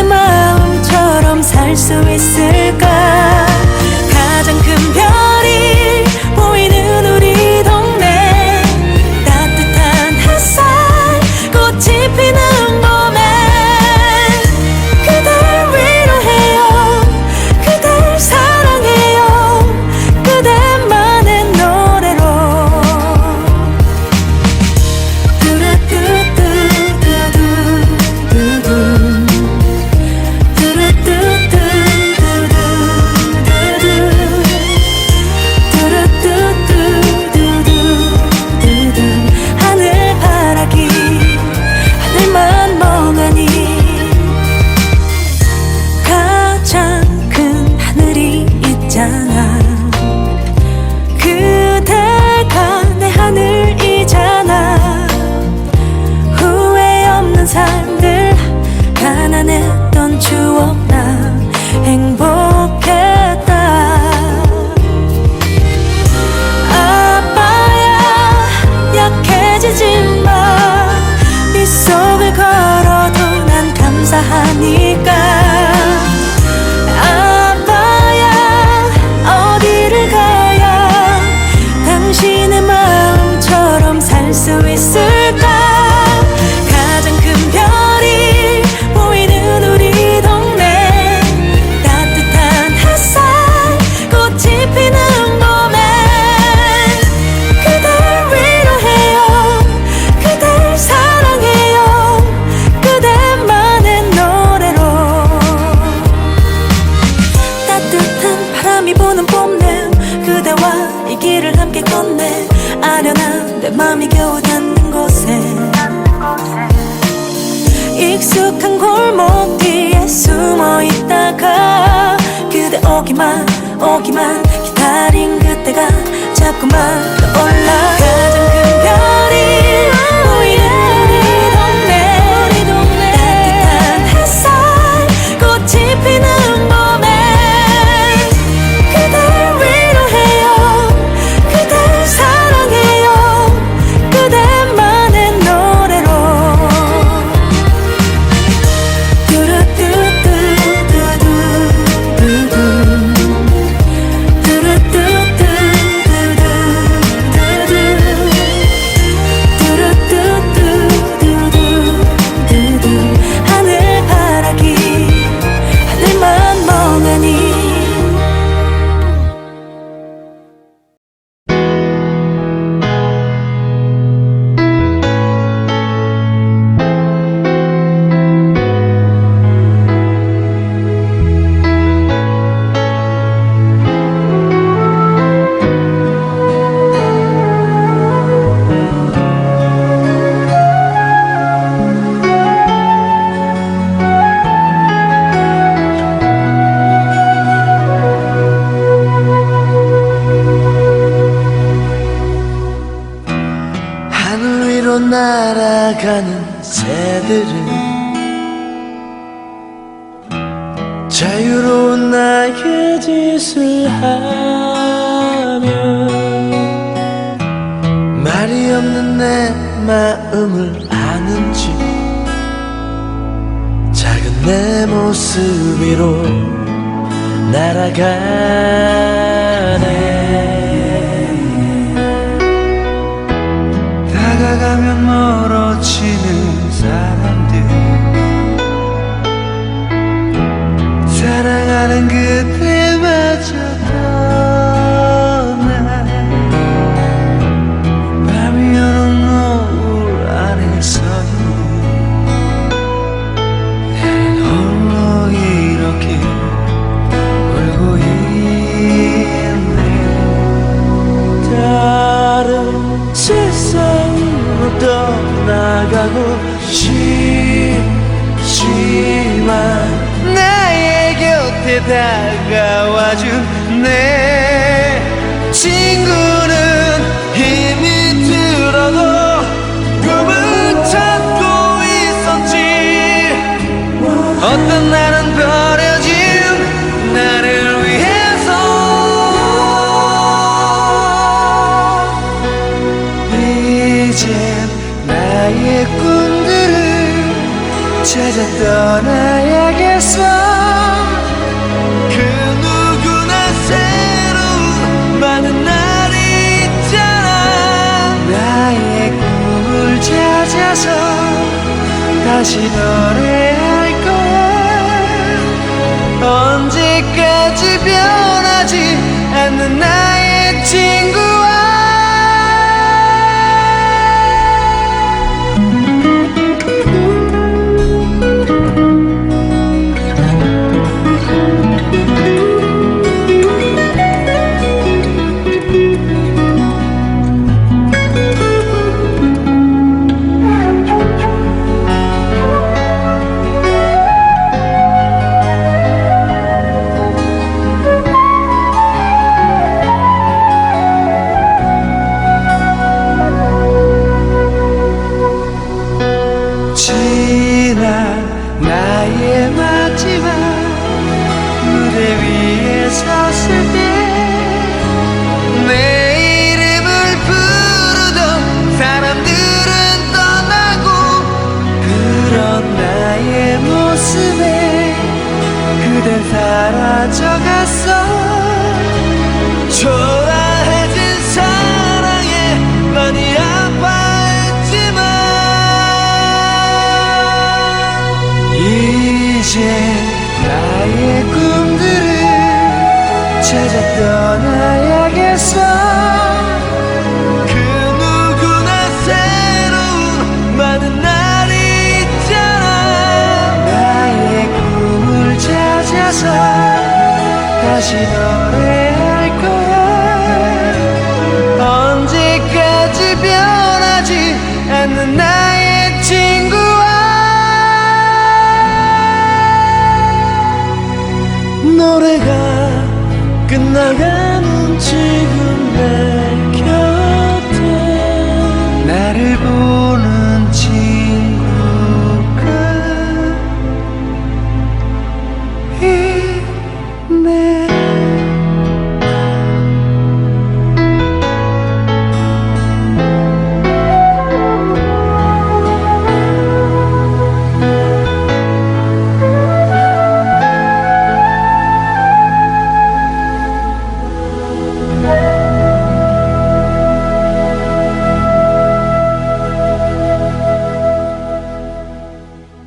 내 마음처럼 살 수 있을까 가장 큰 변화. 걷네. 아련한 내 맘이 겨우 닿는 곳에. 익숙한 골목 뒤에 숨어 있다가 그대 오기만 오기만 기다린 그때가 자꾸만 떠올라 자유로운 나의 짓을 하며 말이 없는 내 마음을 아는지 작은 내 모습 위로 날아가네. 다가가면 멀어지 and good things. 곁에 다가와준 내 친구는 힘이 들어도 꿈을 찾고 있었지. 어떤 날은 버려진 나를 위해서. 이젠 나의 꿈들을 찾아 떠나야겠어 다시 노래할 거야 언제까지 변 이제 나의 꿈들을 찾아 떠나야겠어. 그 누구나 새로운 많은 날이 있잖아. 나의 꿈을 찾아서 다시 노래할 거야. 언제까지 변하지 않는 나 끝나가는 지금